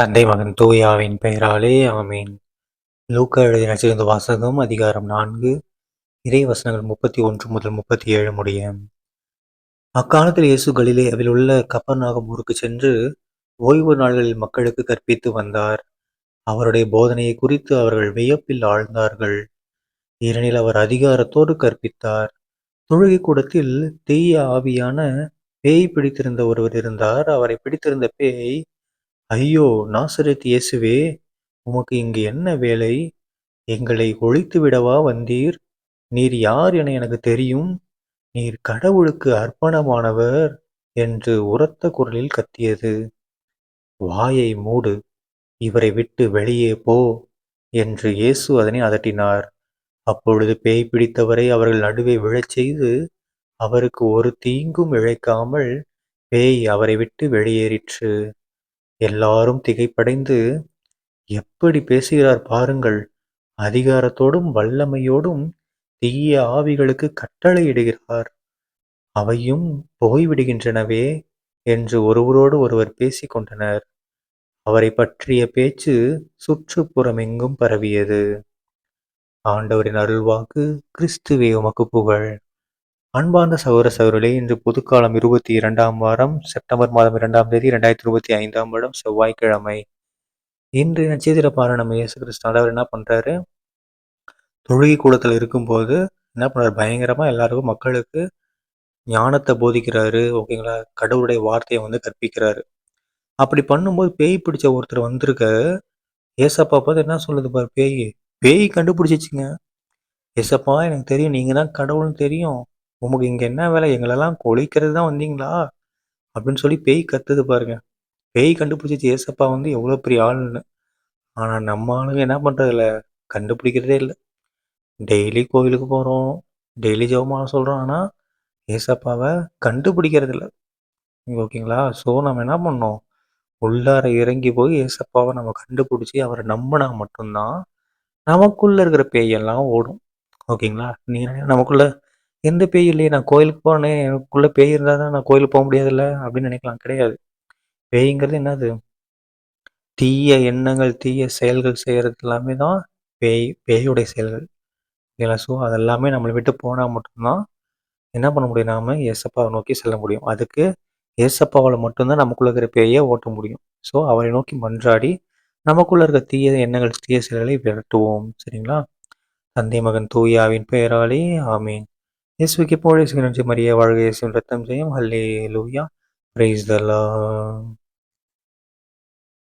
தந்தை மகன் தூயாவின் பெயராலே ஆமீன். லூக்க எழுதிய நச்சிருந்த வாசகம் அதிகாரம் நான்கு இறை வசனங்கள் முப்பத்தி ஒன்று முதல் முப்பத்தி ஏழு முடிய அக்காலத்தில் இயேசு அவில் உள்ள கப்பர்நாகம் ஊருக்கு சென்று ஓய்வு நாள்களில் மக்களுக்கு கற்பித்து வந்தார். அவருடைய போதனையை குறித்து அவர்கள் வியப்பில் ஆழ்ந்தார்கள். ஏனெனில் அவர் அதிகாரத்தோடு கற்பித்தார். தொழுகை கூடத்தில் தீய ஆவியான பேய் பிடித்திருந்த ஒருவர் இருந்தார். அவரை பிடித்திருந்த பேய் ஐயோ நாசரேத் இயேசுவே உமக்கு இங்கு என்ன வேலை? எங்களை ஒழித்து விடவா வந்தீர்? நீர் யார் என எனக்கு தெரியும். நீர் கடவுளுக்கு அர்ப்பணமானவர் என்று உரத்த குரலில் கத்தியது. வாயை மூடு இவரை விட்டு வெளியே போ என்று இயேசு அதனை அதட்டினார். அப்பொழுது பேய் பிடித்தவரை அவர்கள் நடுவே விழச் செய்து அவருக்கு ஒரு தீங்கும் இழைக்காமல் பேய் அவரை விட்டு வெளியேறிற்று. எல்லாரும் திகைப்படைந்து எப்படி பேசுகிறார் பாருங்கள். அதிகாரத்தோடும் வல்லமையோடும் தீய ஆவிகளுக்கு கட்டளையிடுகிறார். அவையும் போய்விடுகின்றனவே என்று ஒருவரோடு ஒருவர் பேசிக்கொண்டனர் அவரை பற்றிய பேச்சு சுற்றுப்புறமெங்கும் பரவியது. ஆண்டவரின் அருள்வாக்கு கிறிஸ்துவே உமக்கு புகழ். அன்பார்ந்த சகோதர சகோதரர்களே இன்று புதுக்காலம் இருபத்தி இரண்டாம் வாரம் செப்டம்பர் மாதம் இரண்டாம் தேதி இரண்டாயிரத்தி இருபத்தி ஐந்தாம் வருடம் செவ்வாய்க்கிழமை. இன்று நட்சத்திர பாரணம் இயேசு கிறிஸ்து அவர் என்ன பண்றாரு? தொழுகை கூடத்தில் இருக்கும்போது என்ன பண்றாரு? பயங்கரமா எல்லாருக்கும் மக்களுக்கு ஞானத்தை போதிக்கிறாரு. ஓகேங்களா? கடவுளுடைய வார்த்தையை வந்து கற்பிக்கிறாரு. அப்படி பண்ணும்போது பேய் பிடிச்ச ஒருத்தர் வந்திருக்க ஏசப்பா பார்த்து என்ன சொல்லுது பாரு பேய். பேய் கண்டுபிடிச்சிச்சுங்க. ஏசப்பா எனக்கு தெரியும் நீங்க தான் கடவுள்னு தெரியும். உமக்கு இங்கே என்ன வேலை? எங்களெல்லாம் கொழிக்கிறது தான் வந்தீங்களா? அப்படின்னு சொல்லி பேய் கத்துது பாருங்க. பேய் கண்டுபிடிச்சி ஏசப்பா வந்து எவ்வளோ பெரிய ஆளுன்னு. ஆனால் நம்ம ஆளுங்க என்ன பண்ணுறதில்ல கண்டுபிடிக்கிறதே இல்லை. டெய்லி கோவிலுக்கு போகிறோம் டெய்லி ஜெபமான சொல்கிறோம் ஆனால் ஏசப்பாவை கண்டுபிடிக்கிறது இல்லை ஓகேங்களா? ஸோ நம்ம என்ன பண்ணோம்? உள்ளார இறங்கி போய் ஏசப்பாவை நம்ம கண்டுபிடிச்சி அவரை நம்பினா மட்டும்தான் நமக்குள்ளே இருக்கிற பேயெல்லாம் ஓடும். ஓகேங்களா? நீங்கள் நமக்குள்ளே எந்த பேய் இல்லையே நான் கோயிலுக்கு போனேன் எனக்குள்ளே பேய் இருந்தால் தான் நான் கோயிலுக்கு போக முடியாதுல்ல அப்படின்னு நினைக்கலாம். கிடையாது. பேய்ங்கிறது என்னது? தீய எண்ணங்கள் தீய செயல்கள் செய்கிறது எல்லாமே தான் பேய் பேயுடைய செயல்கள். ஓகேங்களா? ஸோ அதெல்லாமே நம்மளை விட்டு போனால் மட்டும்தான் என்ன பண்ண முடியும்? நாம ஏசப்பாவை நோக்கி செல்ல முடியும். அதுக்கு ஏசப்பாவால் மட்டும்தான் நமக்குள்ள இருக்கிற பேயை ஓட்ட முடியும். ஸோ அவரை நோக்கி மன்றாடி நமக்குள்ள இருக்க தீய எண்ணங்கள் தீய செயல்களை விரட்டுவோம். சரிங்களா? தந்தை மகன் தூயாவின் பெயராலே ஆமீன். యేసుకి పొడిసిన నుంచి మరియ వాడు చేసిన రక్తం చేయం హల్లెలూయా ప్రైజ్ ద లార్డ్